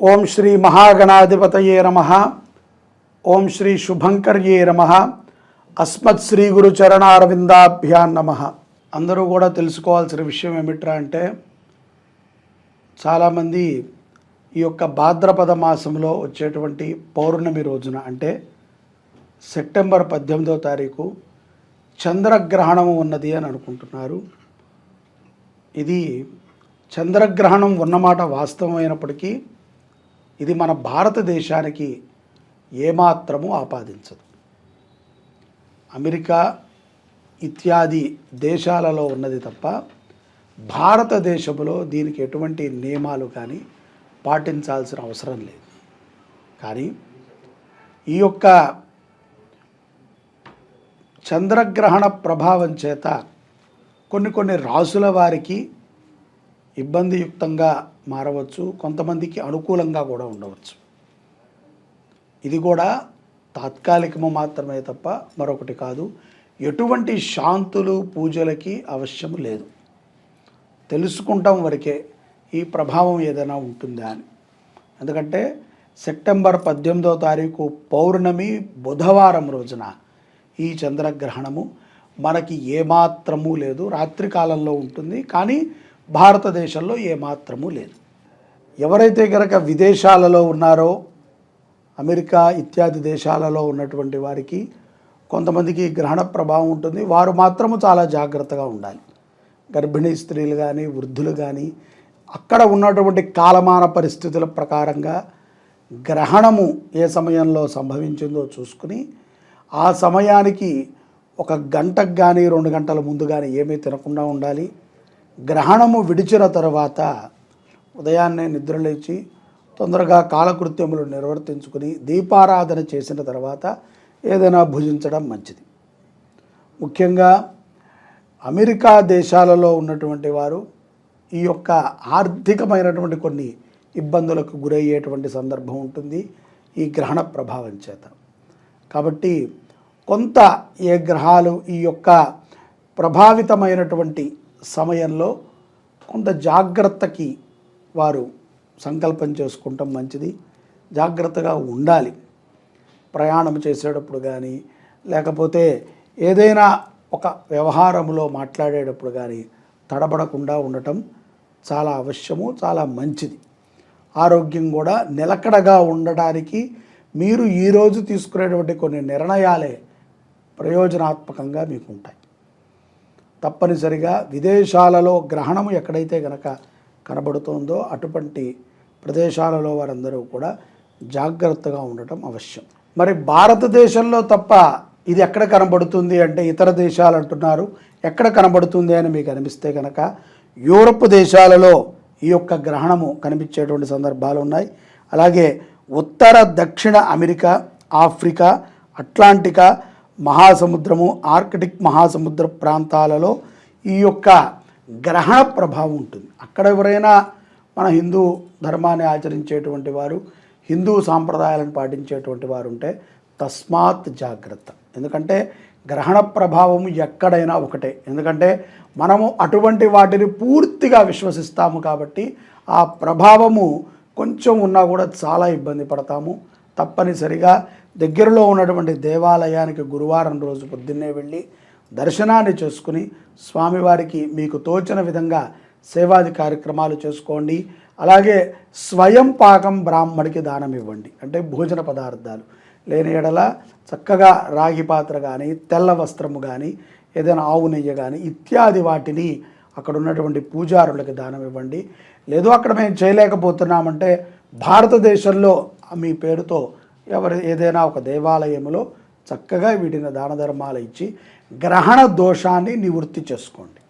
ఓం శ్రీ మహాగణాధిపతయే నమ. ఓం శ్రీ శుభంకర్యే నమ. అస్మత్ శ్రీ గురు చరణారవిందాభ్యాన్ నమ. అందరూ కూడా తెలుసుకోవాల్సిన విషయం ఏమిట్రా అంటే చాలామంది ఈ యొక్క భాద్రపద మాసంలో వచ్చేటువంటి పౌర్ణమి రోజున అంటే సెప్టెంబర్ పద్దెనిమిదో తారీఖు చంద్రగ్రహణం ఉన్నది అని అనుకుంటున్నారు. ఇది చంద్రగ్రహణం ఉన్నమాట వాస్తవమైనప్పటికీ ఇది మన భారతదేశానికి ఏమాత్రము ఆపాదించదు. అమెరికా ఇత్యాది దేశాలలో ఉన్నది తప్ప భారతదేశంలో దీనికి ఎటువంటి నియమాలు కానీ పాటించాల్సిన అవసరం లేదు. కానీ ఈ యొక్క చంద్రగ్రహణ ప్రభావం చేత కొన్ని కొన్ని రాసుల వారికి ఇబ్బందియుక్తంగా మారవచ్చు కొంతమందికి అనుకూలంగా కూడా ఉండవచ్చు. ఇది కూడా తాత్కాలికము మాత్రమే తప్ప మరొకటి కాదు. ఎటువంటి శాంతులు పూజలకి అవశ్యం లేదు. తెలుసుకుంటాం వరకే ఈ ప్రభావం ఏదైనా ఉంటుందా అని. ఎందుకంటే సెప్టెంబర్ పద్దెనిమిదో తారీఖు పౌర్ణమి బుధవారం రోజున ఈ చంద్రగ్రహణము మనకి ఏమాత్రము లేదు. రాత్రి కాలంలో ఉంటుంది. కానీ భారతదేశంలో ఏమాత్రము లేదు. ఎవరైతే కనుక విదేశాలలో ఉన్నారో అమెరికా ఇత్యాది దేశాలలో ఉన్నటువంటి వారికి కొంతమందికి గ్రహణ ప్రభావం ఉంటుంది. వారు మాత్రము చాలా జాగ్రత్తగా ఉండాలి. గర్భిణీ స్త్రీలు కానీ వృద్ధులు కానీ అక్కడ ఉన్నటువంటి కాలమాన పరిస్థితుల ప్రకారంగా గ్రహణము ఏ సమయంలో సంభవించిందో చూసుకుని ఆ సమయానికి ఒక గంటకు కానీ రెండు గంటల ముందు కానీ ఏమీ తినకుండా ఉండాలి. గ్రహణము విడిచిన తర్వాత ఉదయాన్నే నిద్రలేచి తొందరగా కాలకృత్యములు నిర్వర్తించుకుని దీపారాధన చేసిన తర్వాత ఏదైనా భుజించడం మంచిది. ముఖ్యంగా అమెరికా దేశాలలో ఉన్నటువంటి వారు ఈ యొక్క ఆర్థికమైనటువంటి కొన్ని ఇబ్బందులకు గురయ్యేటువంటి సందర్భం ఉంటుంది ఈ గ్రహణ ప్రభావం చేత. కాబట్టి కొంత ఏ గ్రహాలు ఈ యొక్క ప్రభావితమైనటువంటి సమయంలో కొంత జాగ్రత్తకి వారు సంకల్పం చేసుకుంటాం మంచిది. జాగ్రత్తగా ఉండాలి. ప్రయాణం చేసేటప్పుడు కానీ లేకపోతే ఏదైనా ఒక వ్యవహారంలో మాట్లాడేటప్పుడు కానీ తడబడకుండా ఉండటం చాలా అవశ్యము చాలా మంచిది. ఆరోగ్యం కూడా నిలకడగా ఉండడానికి మీరు ఈరోజు తీసుకునేటువంటి కొన్ని నిర్ణయాలే ప్రయోజనాత్మకంగా మీకు ఉంటాయి తప్పనిసరిగా విదేశాలలో గ్రహణము ఎక్కడైతే గనక కనబడుతోందో అటువంటి ప్రదేశాలలో వారందరూ కూడా జాగ్రత్తగా ఉండటం అవశ్యం. మరి భారతదేశంలో తప్ప ఇది ఎక్కడ కనబడుతుంది అంటే ఇతర దేశాలు అంటున్నారు. ఎక్కడ కనబడుతుంది అని మీకు అనిపిస్తే కనుక యూరప్ దేశాలలో ఈ యొక్క గ్రహణము కనిపించేటువంటి సందర్భాలు ఉన్నాయి. అలాగే ఉత్తర దక్షిణ అమెరికా ఆఫ్రికా అట్లాంటికా మహాసముద్రము ఆర్కిటిక్ మహాసముద్ర ప్రాంతాలలో ఈ యొక్క గ్రహణ ప్రభావం ఉంటుంది. అక్కడ ఎవరైనా మన హిందూ ధర్మాన్ని ఆచరించేటువంటి వారు హిందూ సాంప్రదాయాలను పాటించేటువంటి వారు ఉంటే తస్మాత్ జాగ్రత్త. ఎందుకంటే గ్రహణ ప్రభావం ఎక్కడైనా ఒకటే. ఎందుకంటే మనము అటువంటి వాటిని పూర్తిగా విశ్వసిస్తాము కాబట్టి ఆ ప్రభావము కొంచెం ఉన్నా కూడా చాలా ఇబ్బంది పడతాము. తప్పనిసరిగా దగ్గరలో ఉన్నటువంటి దేవాలయానికి గురువారం రోజు పొద్దున్నే వెళ్ళి దర్శనాన్ని చేసుకుని స్వామివారికి మీకు తోచిన విధంగా సేవాది కార్యక్రమాలు చేసుకోండి. అలాగే స్వయం పాకం బ్రాహ్మడికి దానం ఇవ్వండి. అంటే భోజన పదార్థాలు. లేని ఎడల చక్కగా రాగి పాత్ర కానీ తెల్ల వస్త్రము కానీ ఏదైనా ఆవు నెయ్యి కానీ ఇత్యాది వాటిని అక్కడ ఉన్నటువంటి పూజారులకి దానం ఇవ్వండి. లేదు అక్కడ మేము చేయలేకపోతున్నామంటే భారతదేశంలో మీ పేరుతో ఎవరు ఏదైనా ఒక దేవాలయంలో చక్కగా వీటిని దాన ధర్మాలు ఇచ్చి గ్రహణ దోషాన్ని నివృత్తి చేసుకోండి.